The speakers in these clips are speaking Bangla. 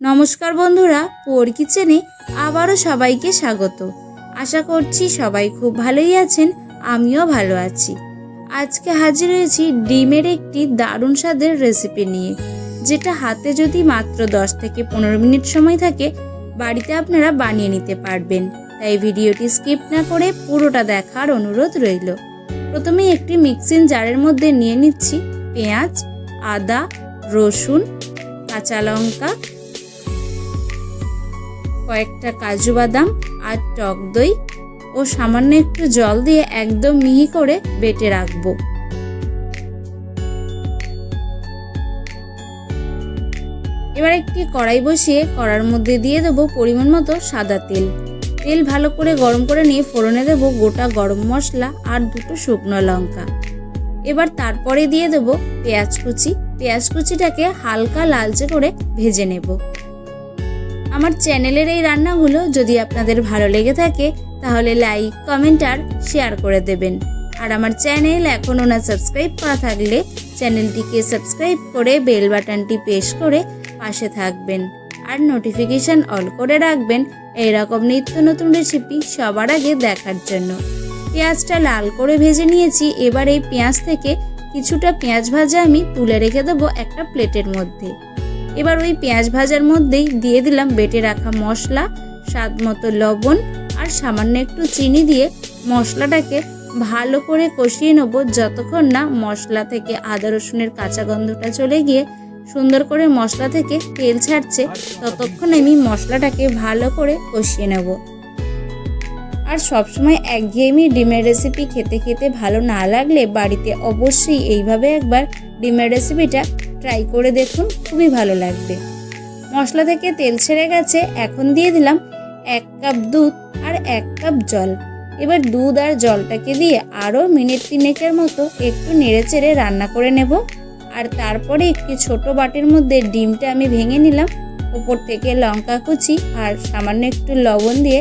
নমস্কার বন্ধুরা, পোর কিচেনে আবারও সবাইকে স্বাগত। আশা করছি সবাই খুব ভালোই আছেন, আমিও ভালো আছি। আজকে হাজির হয়েছি ডিমের একটি দারুণ স্বাদের রেসিপি নিয়ে, যেটা হাতে যদি মাত্র 10 থেকে পনেরো মিনিট সময় থাকে, বাড়িতে আপনারা বানিয়ে নিতে পারবেন। তাই ভিডিওটি স্কিপ না করে পুরোটা দেখার অনুরোধ রইল। প্রথমেই একটি মিক্সিং জারের মধ্যে নিয়ে নিচ্ছি পেঁয়াজ, আদা, রসুন, কাঁচা লঙ্কা কয়েকটা কাজু বাদাম আর টক দই ও সামান্য একটু জল দিয়ে একদম মিহি করে বেটে রাখব। এবার একটি কড়াই বসিয়ে কড়ার মধ্যে দিয়ে দেবো পরিমাণ মতো সাদা তেল। তেল ভালো করে গরম করে নিয়ে ফোড়নে দেবো গোটা গরম মশলা আর দুটো শুকনো লঙ্কা। এবার তারপরে দিয়ে দেবো পেঁয়াজ কুচি। পেঁয়াজ কুচিটাকে হালকা লালচে করে ভেজে নেব। আমার চ্যানেলের এই রান্নাগুলো যদি আপনাদের ভালো লেগে থাকে, তাহলে লাইক, কমেন্ট আর শেয়ার করে দেবেন। আর আমার চ্যানেল এখনও না সাবস্ক্রাইব করা থাকলে চ্যানেলটিকে সাবস্ক্রাইব করে বেল বাটনটি প্রেস করে পাশে থাকবেন। আর নোটিফিকেশান অল করে রাখবেন এইরকম নিত্য নতুন রেসিপি সবার আগে দেখার জন্য। পেঁয়াজটা লাল করে ভেজে নিয়েছি, এবার এই পেঁয়াজ থেকে কিছুটা পেঁয়াজ ভাজা আমি তুলে রেখে দেবো একটা প্লেটের মধ্যে। এবার ওই পেঁয়াজ ভাজার মধ্যেই দিয়ে দিলাম বেটে রাখা মশলা, স্বাদ মতো লবণ আর সামান্য একটু চিনি দিয়ে মশলাটাকে ভালো করে কষিয়ে নেব যতক্ষণ না মশলা থেকে আদা রসুনের কাঁচা গন্ধটা চলে গিয়ে সুন্দর করে মশলা থেকে তেল ছাড়ছে, ততক্ষণ আমি মশলাটাকে ভালো করে কষিয়ে নেব। আর সবসময় একঘেয়েমি ডিমের রেসিপি খেতে খেতে ভালো না লাগলে বাড়িতে অবশ্যই এইভাবে একবার ডিমের রেসিপিটা ট্রাই করে দেখুন, খুবই ভালো লাগবে। মশলা থেকে তেল ছেড়ে গেছে, এখন দিয়ে দিলাম এক কাপ দুধ আর এক কাপ জল। এবার দুধ আর জলটাকে দিয়ে আরও মিনিট তিনেকের মতো একটু নেড়ে চেড়ে রান্না করে নেব। আর তারপরে একটি ছোট বাটির মধ্যে ডিমটা আমি ভেঙে নিলাম। ওপর থেকে লঙ্কা কুচি আর সামান্য একটু লবণ দিয়ে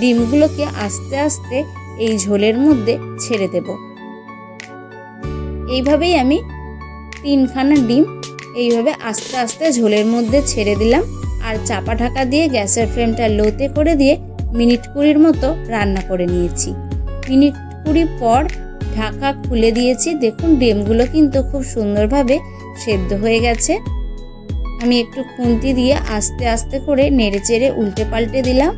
ডিমগুলোকে আস্তে আস্তে এই ঝোলের মধ্যে ছেড়ে দেব। এইভাবেই আমি তিনখানা ডিম এইভাবে আস্তে আস্তে ঝোলের মধ্যে ছেড়ে দিলাম আর চাপা ঢাকা দিয়ে গ্যাসের ফ্লেমটা লোতে করে দিয়ে মিনিট কুড়ির মতো রান্না করে নিয়েছি। মিনিট কুড়ি পর ঢাকা খুলে দিয়েছি। দেখুন, ডিমগুলো কিন্তু খুব সুন্দরভাবে সেদ্ধ হয়ে গেছে। আমি একটু খুন্তি দিয়ে আস্তে আস্তে করে নেড়ে চেড়ে উল্টে পাল্টে দিলাম।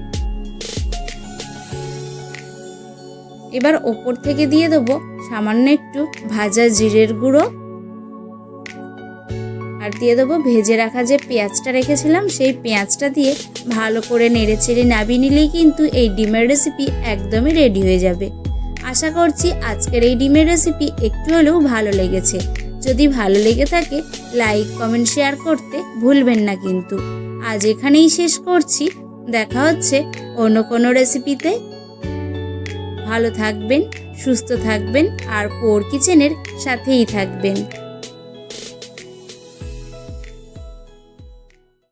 এবার ওপর থেকে দিয়ে দেবো সামান্য একটু ভাজা জিরের গুঁড়ো। আর দিয়ে দেবো ভেজে রাখা যে পেঁয়াজটা রেখেছিলাম, সেই পেঁয়াজটা দিয়ে ভালো করে নেড়ে চেড়ে নাবিয়ে নিলেই কিন্তু এই ডিমের রেসিপি একদমই রেডি হয়ে যাবে। আশা করছি আজকের এই ডিমের রেসিপি একটু হলেও ভালো লেগেছে। যদি ভালো লেগে থাকে লাইক কমেন্ট শেয়ার করতে ভুলবেন না কিন্তু। আজ এখানেই শেষ করছি। দেখা হচ্ছে অন্য কোনো রেসিপিতে ভালো থাকবেন, সুস্থ থাকবেন, আর পোর কিচেনের সাথেই থাকবেন।